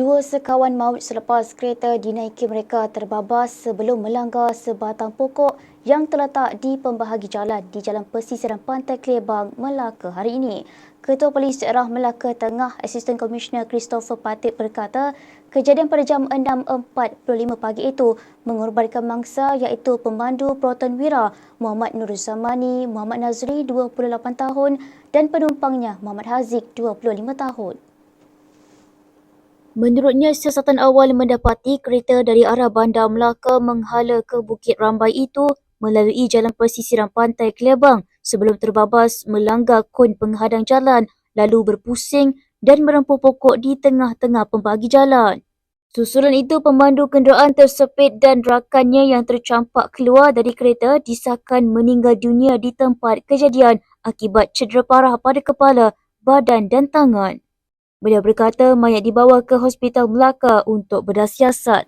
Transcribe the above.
Dua sekawan maut selepas kereta dinaiki mereka terbabas sebelum melanggar sebatang pokok yang terletak di pembahagi jalan di Jalan Pesisiran Pantai Kelebang, Melaka hari ini. Ketua Polis Daerah Melaka Tengah, Asisten Komisioner Christopher Patik berkata, kejadian pada jam 6.45 pagi itu mengorbankan mangsa iaitu pemandu Proton Wira Muhammad Nur Zamani Muhammad Nazri 28 tahun dan penumpangnya Muhammad Haziq 25 tahun. Menurutnya, siasatan awal mendapati kereta dari arah Bandar Melaka menghala ke Bukit Rambai itu melalui jalan pesisiran pantai Kelebang sebelum terbabas melanggar kon penghadang jalan lalu berpusing dan merempuh pokok di tengah-tengah pembagi jalan. Susulan itu, pemandu kenderaan tersepit dan rakannya yang tercampak keluar dari kereta disahkan meninggal dunia di tempat kejadian akibat cedera parah pada kepala, badan dan tangan. Beliau berkata mayat dibawa ke Hospital Melaka untuk berdasiasat.